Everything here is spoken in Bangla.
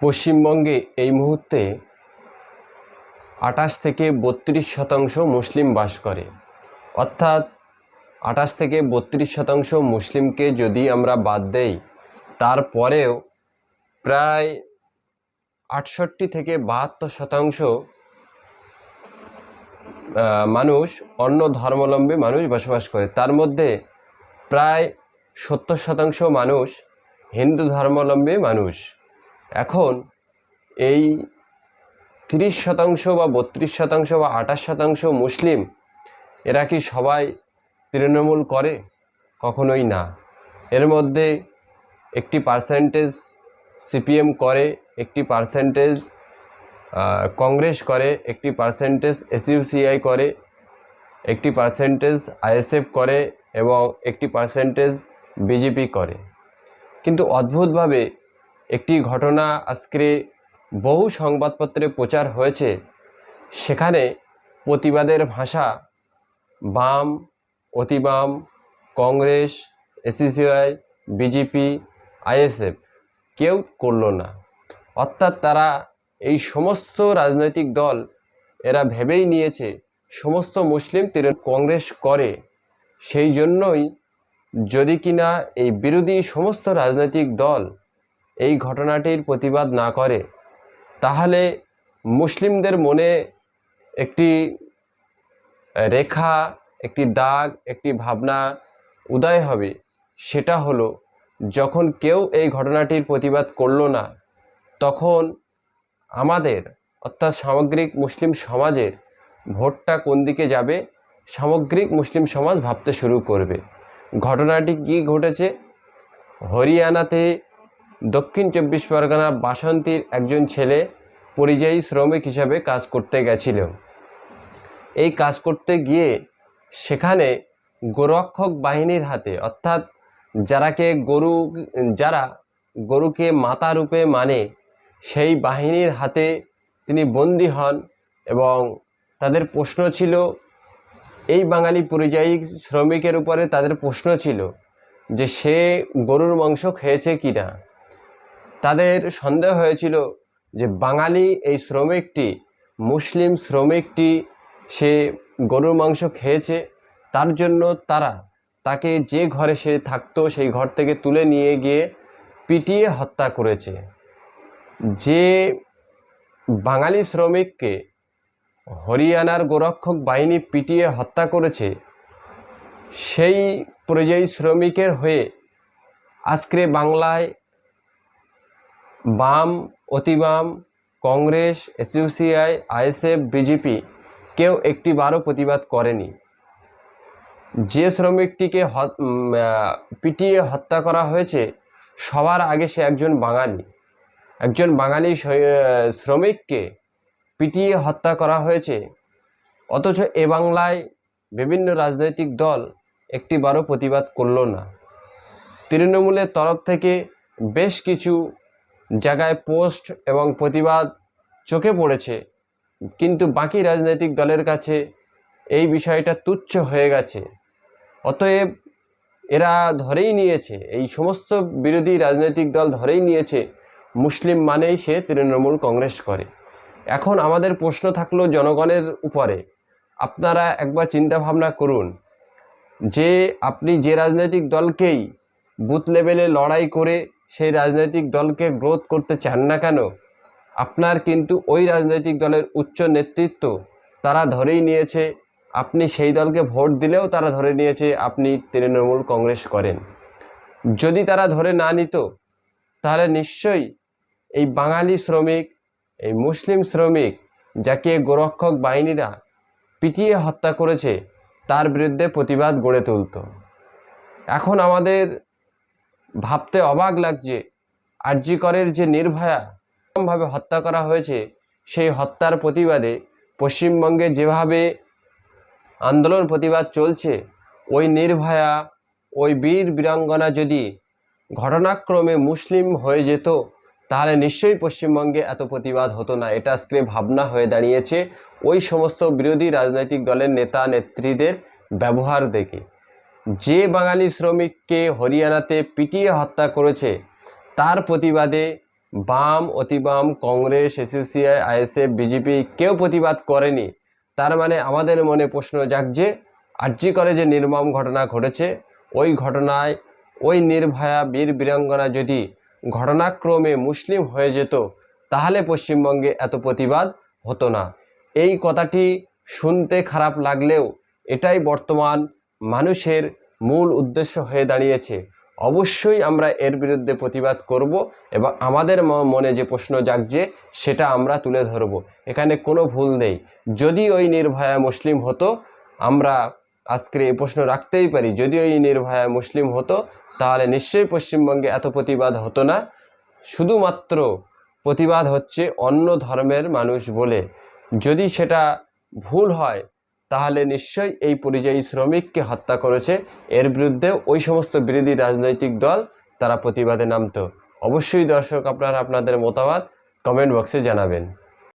পশ্চিমবঙ্গে এই মুহূর্তে আঠাশ থেকে বত্রিশ শতাংশ মুসলিম বাস করে। অর্থাৎ আঠাশ থেকে বত্রিশ শতাংশ মুসলিমকে যদি আমরা বাদ দেই, তারপরেও প্রায় আটষট্টি থেকে বাহাত্তর শতাংশ মানুষ অন্য ধর্মাবলম্বী মানুষ বসবাস করে। তার মধ্যে প্রায় সত্তর শতাংশ মানুষ হিন্দু ধর্মাবলম্বী মানুষ। এখন এই তিরিশ শতাংশ বা বত্রিশ শতাংশ বা আঠাশ শতাংশ মুসলিম, এরা কি সবাই তৃণমূল করে? কখনোই না। এর মধ্যে একটি পার্সেন্টেজ সিপিএম করে, একটি পার্সেন্টেজ কংগ্রেস করে, একটি পার্সেন্টেজ এসইউসিআই করে, একটি পার্সেন্টেজ আইএসএফ করে এবং একটি পার্সেন্টেজ বিজেপি করে। কিন্তু অদ্ভুতভাবে একটি ঘটনা আজকে বহু সংবাদপত্রে প্রচার হয়েছে। সেখানে প্রতিবাদের ভাষা বাম, অতিবাম, কংগ্রেস এসিসিআই বিজেপি, আইএসএফ কেউ করল না। অর্থাৎ তারা এই সমস্ত রাজনৈতিক দল এরা ভেবেই নিয়েছে সমস্ত মুসলিম তৃণ- কংগ্রেস করে। সেই জন্যই যদি কিনা এই বিরোধী সমস্ত রাজনৈতিক দল এই ঘটনাটির প্রতিবাদ না করে, তাহলে মুসলিমদের মনে একটি রেখা, একটি দাগ, একটি ভাবনা উদয় হবে। সেটা হলো, যখন কেউ এই ঘটনাটির প্রতিবাদ করল না, তখন আমাদের, অর্থাৎ সামগ্রিক মুসলিম সমাজের ভোটটা কোন দিকে যাবে, সামগ্রিক মুসলিম সমাজ ভাবতে শুরু করবে। ঘটনাটি কি ঘটেছে? হরিয়ানাতে দক্ষিণ চব্বিশ পরগনা বাসন্তীর একজন ছেলে পরিযায়ী শ্রমিক হিসাবে কাজ করতে গেছিল এই কাজ করতে গিয়ে সেখানে গোরক্ষক বাহিনীর হাতে, অর্থাৎ যারাকে গরু, যারা গরুকে মাতা রূপে মানে সেই বাহিনীর হাতে তিনি বন্দী হন এবং তাদের প্রশ্ন ছিল, এই বাঙালি পরিযায়ী শ্রমিকের উপরে তাদের প্রশ্ন ছিল যে সে গরুর মাংস খেয়েছে কি না তাদের সন্দেহ হয়েছিল যে বাঙালি এই শ্রমিকটি, মুসলিম শ্রমিকটি, সে গরুর মাংস খেয়েছে, তার জন্য তারা তাকে যে ঘরে সে থাকতো সেই ঘর থেকে তুলে নিয়ে গিয়ে পিটিয়ে হত্যা করেছে। যে বাঙালি শ্রমিককে হরিয়ানার গোরক্ষক বাহিনী পিটিয়ে হত্যা করেছে, সেই পরিযায়ী শ্রমিকের হয়ে আজকে বাংলায় বাম, অতিবাম, কংগ্রেস, এসইউসিআই, আইএসএফ, বিজেপি কেউ একটি বারও প্রতিবাদ করেনি। যে শ্রমিকটিকে পিটিয়ে হত্যা করা হয়েছে, সবার আগে সে একজন বাঙালি। একজন বাঙালি শ্রমিককে পিটিয়ে হত্যা করা হয়েছে। অথচ এ বাংলায় বিভিন্ন রাজনৈতিক দল একটিবারও প্রতিবাদ করল না। তৃণমূলের তরফ থেকে বেশ কিছু জায়গায় পোস্ট এবং প্রতিবাদ চোখে পড়েছে। কিন্তু বাকি রাজনৈতিক দলের কাছে এই বিষয়টা তুচ্ছ হয়ে গেছে। অতএব এরা ধরেই নিয়েছে, এই সমস্ত বিরোধী রাজনৈতিক দল ধরেই নিয়েছে, মুসলিম মানেই সে তৃণমূল কংগ্রেস করে। এখন আমাদের প্রশ্ন থাকল জনগণের উপরে। আপনারা একবার চিন্তা ভাবনা করুন, যে আপনি যে রাজনৈতিক দলকেই বুথ লেভেলে লড়াই করে সেই রাজনৈতিক দলকে গ্রোথ করতে চান না কেন? আপনার কিন্তু ওই রাজনৈতিক দলের উচ্চ নেতৃত্ব তারা ধরেই নিয়েছে। আপনি সেই দলকে ভোট দিলেও তারা ধরে নিয়েছে, আপনি তৃণমূল কংগ্রেস করেন। যদি তারা ধরে না নিত, তাহলে নিশ্চয়ই এই বাঙালি শ্রমিক, এই মুসলিম শ্রমিক, যাকে গোরক্ষক বাহিনীরা পিটিয়ে হত্যা করেছে, তার বিরুদ্ধে প্রতিবাদ গড়ে তুলত। এখন আমাদের ভাবতে অবাক লাগছে। আরজিকরের যে নির্ভয়া ভাবে হত্যা করা হয়েছে, সেই হত্যার প্রতিবাদে পশ্চিমবঙ্গে যেভাবে আন্দোলন প্রতিবাদ চলছে, ওই নির্ভয়া, ওই বীর বীরাঙ্গনা যদি ঘটনাক্রমে মুসলিম হয়ে যেত, তাহলে নিশ্চয়ই পশ্চিমবঙ্গে এত প্রতিবাদ হতো না। এটা আজকে ভাবনা হয়ে দাঁড়িয়েছে ওই সমস্ত বিরোধী রাজনৈতিক দলের নেতা নেত্রীদের ব্যবহার দেখে। যে বাঙালি শ্রমিককে হরিয়ানাতে পিটিয়ে হত্যা করেছে, তার প্রতিবাদে বাম, অতিবাম, কংগ্রেস, এসইউসিআই, আইএসএফ, বিজেপি কেউ প্রতিবাদ করেনি। তার মানে আমাদের মনে প্রশ্ন জাগছে আর্জি করে যে নির্মম ঘটনা ঘটেছে, ওই ঘটনায় ওই নির্ভয়া বীর বীরাঙ্গনা যদি ঘটনাক্রমে মুসলিম হয়ে যেত, তাহলে পশ্চিমবঙ্গে এত প্রতিবাদ হতো না। এই কথাটি শুনতে খারাপ লাগলেও এটাই বর্তমান মানুষের মূল উদ্দেশ্য হয়ে দাঁড়িয়েছে, অবশ্যই আমরা এর বিরুদ্ধে প্রতিবাদ করব এবং আমাদের মনে যে প্রশ্ন জাগছে, সেটা আমরা তুলে ধরব। এখানে কোনো ভুল নেই। যদি ওই নির্ভয়া মুসলিম হতো, আমরা আজকে এই প্রশ্ন রাখতেই পারি, যদি ওই নির্ভয়া মুসলিম হতো, তাহলে নিশ্চয়ই পশ্চিমবঙ্গে এত প্রতিবাদ হতো না। শুধুমাত্র প্রতিবাদ হচ্ছে অন্য ধর্মের মানুষ বলে। যদি সেটা ভুল হয় তাহলে নিশ্চয়ই এই পরিযায়ী শ্রমিককে হত্যা করেছে। এর বিরুদ্ধে ওই সমস্ত বিরোধী রাজনৈতিক দল, তারা প্রতিবাদে নামত। অবশ্যই দর্শক, আপনারা আপনাদের মতামত কমেন্ট বক্সে জানাবেন।